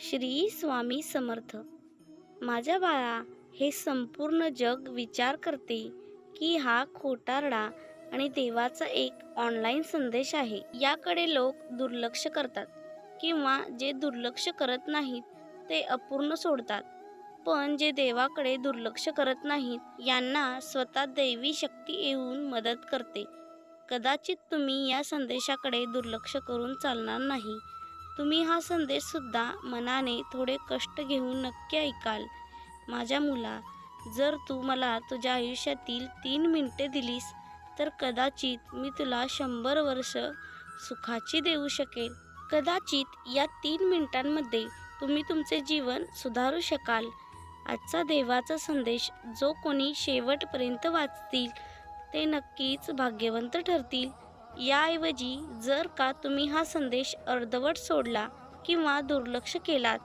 श्री स्वामी समर्थ. माझ्या बाळा हे संपूर्ण जग विचार करते की हा खोटारडा आणि देवाचा एक ऑनलाईन संदेश आहे. याकडे लोक दुर्लक्ष करतात किंवा जे दुर्लक्ष करत नाहीत ते अपूर्ण सोडतात. पण जे देवाकडे दुर्लक्ष करत नाहीत यांना स्वतः दैवी शक्ती येऊन मदत करते. कदाचित तुम्ही या संदेशाकडे दुर्लक्ष करून चालणार नाही. तुम्ही हा संदेशसुद्धा मनाने थोडे कष्ट घेऊन नक्की ऐकाल. माझ्या मुला जर तू मला तुझ्या आयुष्यातील तीन मिनिटे दिलीस तर कदाचित मी तुला शंभर वर्ष सुखाची देऊ शकेल कदाचित या तीन मिनिटांमध्ये तुम्ही तुमचे जीवन सुधारू शकाल. आजचा देवाचा संदेश जो कोणी शेवटपर्यंत वाचतील ते नक्कीच भाग्यवंत ठरतील. याऐवजी जर का तुम्ही हा संदेश अर्धवट सोडला किंवा दुर्लक्ष केलात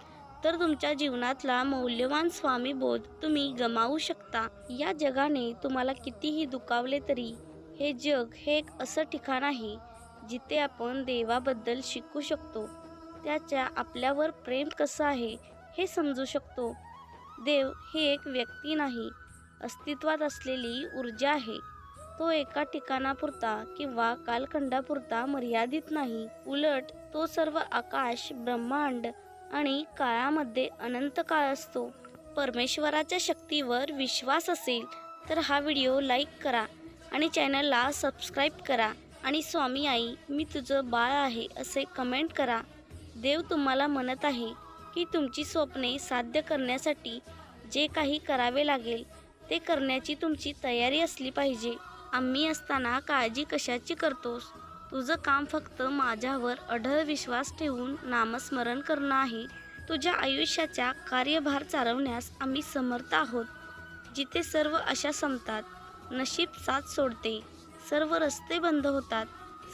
तर तुमच्या जीवनातला मौल्यवान स्वामी बोध तुम्ही गमावू शकता. या जगाने तुम्हाला कितीही दुखावले तरी हे जग हे एक असं ठिकाण आहे जिथे आपण देवाबद्दल शिकू शकतो. त्याच्या आपल्यावर प्रेम कसं आहे हे समजू शकतो. देव हे एक व्यक्ती नाही अस्तित्वात असलेली ऊर्जा आहे. तो एका ठिकाणापुरता किंवा कालखंडापुरता मर्यादित नाही. उलट तो सर्व आकाश ब्रह्मांड आणि काळामध्ये अनंत काळ असतो. परमेश्वराच्या शक्तीवर विश्वास असेल तर हा व्हिडिओ लाईक करा आणि चॅनलला सबस्क्राईब करा. आणि स्वामी आई मी तुझं बाळ आहे असे कमेंट करा. देव तुम्हाला म्हणत आहे की तुमची स्वप्ने साध्य करण्यासाठी जे काही करावे लागेल ते करण्याची तुमची तयारी असली पाहिजे. आम्ही असताना काळजी कशाची करतोस? तुझं काम फक्त माझ्यावर अढळ विश्वास ठेवून नामस्मरण करणं आहे. तुझ्या आयुष्याचा कार्यभार चालवण्यास आम्ही समर्थ आहोत. जिथे सर्व आशा संपतात नशीब साथ सोडते. सर्व रस्ते बंद होतात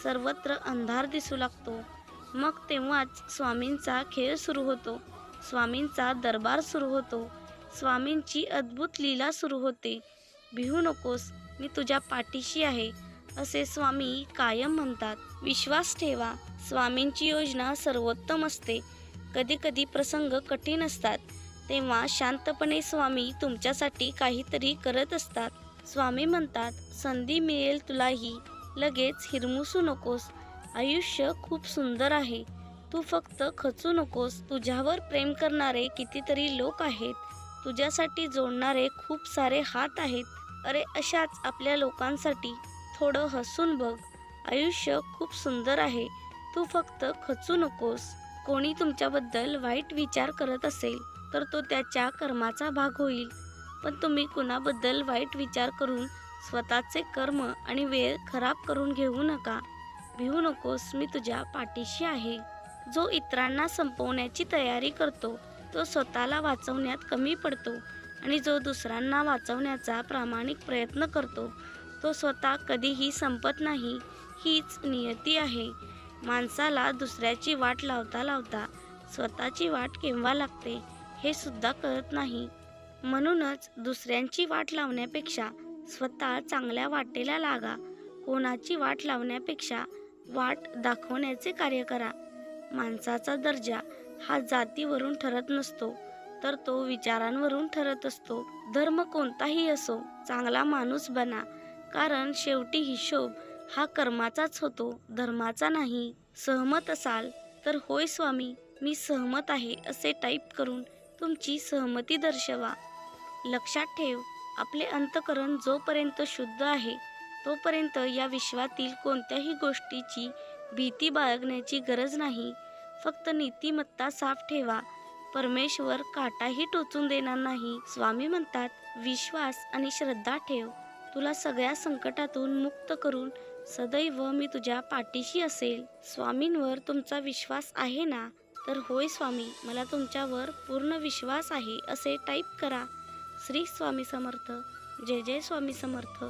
सर्वत्र अंधार दिसू लागतो. मग तेव्हाच स्वामींचा खेळ सुरू होतो. स्वामींचा दरबार सुरू होतो. स्वामींची अद्भुत लीला सुरू होते. भिवू नकोस मी तुझ्या पाठीशी आहे असे स्वामी कायम म्हणतात. विश्वास ठेवा स्वामींची योजना सर्वोत्तम असते. कधीकधी प्रसंग कठीण असतात. तेव्हा शांतपणे स्वामी तुमच्यासाठी काहीतरी करत असतात. स्वामी म्हणतात संधी मिळेल तुलाही. लगेच हिरमुसू नकोस. आयुष्य खूप सुंदर आहे. तू फक्त खचू नकोस. तुझ्यावर प्रेम करणारे कितीतरी लोक आहेत. तुझ्यासाठी जोडणारे खूप सारे हात आहेत. अरे अशाच आपल्या लोकांसाठी थोडं हसून बघ. आयुष्य खूप सुंदर आहे. तू फक्त खचू नकोस. कोणी तुमच्याबद्दल वाईट विचार करत असेल तर तो त्याच्या कर्माचा भाग होईल. पण तुम्ही कुणाबद्दल वाईट विचार करून स्वतःचे कर्म आणि वेळ खराब करून घेऊ नका. भिवू नकोस मी तुझ्या पाठीशी आहे. जो इतरांना संपवण्याची तयारी करतो तो स्वतःला वाचवण्यात कमी पडतो. आणि जो दुसऱ्यांना वाचवण्याचा प्रामाणिक प्रयत्न करतो तो स्वतः कधीही संपत नाही हीच नियती आहे. माणसाला दुसऱ्याची वाट लावता लावता स्वतःची वाट केव्हा लागते हे सुद्धा कळत नाही. म्हणूनच दुसऱ्यांची वाट लावण्यापेक्षा स्वतः चांगल्या वाटेला लागा. कोणाची वाट लावण्यापेक्षा वाट दाखवण्याचे कार्य करा. माणसाचा दर्जा हा जातीवरून ठरत नसतो. तर तो विचारांवरून ठरत असतो धर्म कोणताही असो चांगला माणूस बना कारण शेवटी हिशोब हा कर्माचाच होतो धर्माचा नाही. सहमत असाल तर होय स्वामी मी सहमत आहे असे टाईप करून तुमची सहमती दर्शवा. लक्षात ठेव आपले अंतकरण जोपर्यंत शुद्ध आहे तोपर्यंत या विश्वातील कोणत्याही गोष्टीची भीती बाळगण्याची गरज नाही. फक्त नीतिमत्ता साफ ठेवा परमेश्वर काटाही टोचून देणार नाही. स्वामी म्हणतात विश्वास आणि श्रद्धा ठेव. तुला सगळ्या संकटातून मुक्त करून सदैव मी तुझ्या पाठीशी असेल. स्वामींवर तुमचा विश्वास आहे ना? तर होय स्वामी मला तुमच्यावर पूर्ण विश्वास आहे असे टाईप करा. श्री स्वामी समर्थ. जय जय स्वामी समर्थ.